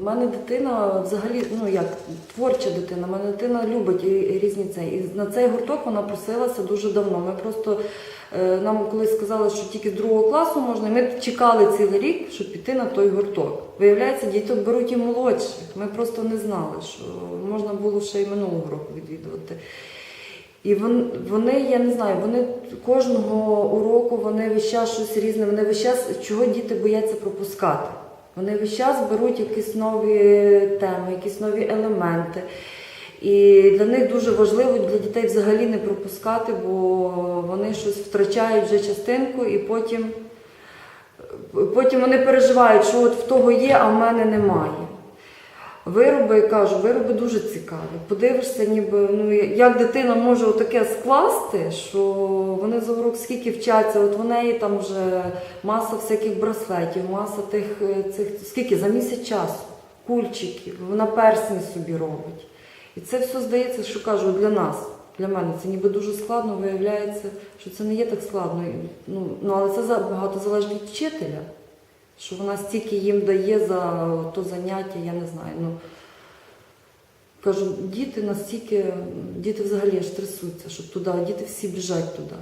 У мене дитина взагалі, ну як творча дитина, у мене дитина любить і- різні це. І на цей гурток вона просилася дуже давно. Ми просто е, нам колись сказали, що тільки з другого класу можна. Ми чекали цілий рік, щоб піти на той гурток. Виявляється, діток беруть і молодших. Ми просто не знали, що можна було ще й минулого року відвідувати. І вони, я не знаю, вони кожного уроку вони весь час щось різне, вони весь час, чого діти бояться пропускати. Вони весь час беруть якісь нові теми, якісь нові елементи. І для них дуже важливо для дітей взагалі не пропускати, бо вони щось втрачають вже частинку і потім, потім вони переживають, що от в того є, а в мене немає. Вироби, я кажу, вироби дуже цікаві. Подивишся, ніби ну як дитина може отаке скласти, що вони за урок скільки вчаться, от в неї там вже маса всяких браслетів, маса тих е, цих скільки за місяць часу, кульчиків, вона персні собі робить. І це все здається, що кажу, для нас, для мене це ніби дуже складно, виявляється, що це не є так складно. Ну, ну але це багато залежить від вчителя що вона стільки їм дає за то заняття, я не знаю. Ну, кажу, діти настільки, діти взагалі аж трясуться, щоб туди, діти всі біжать туди.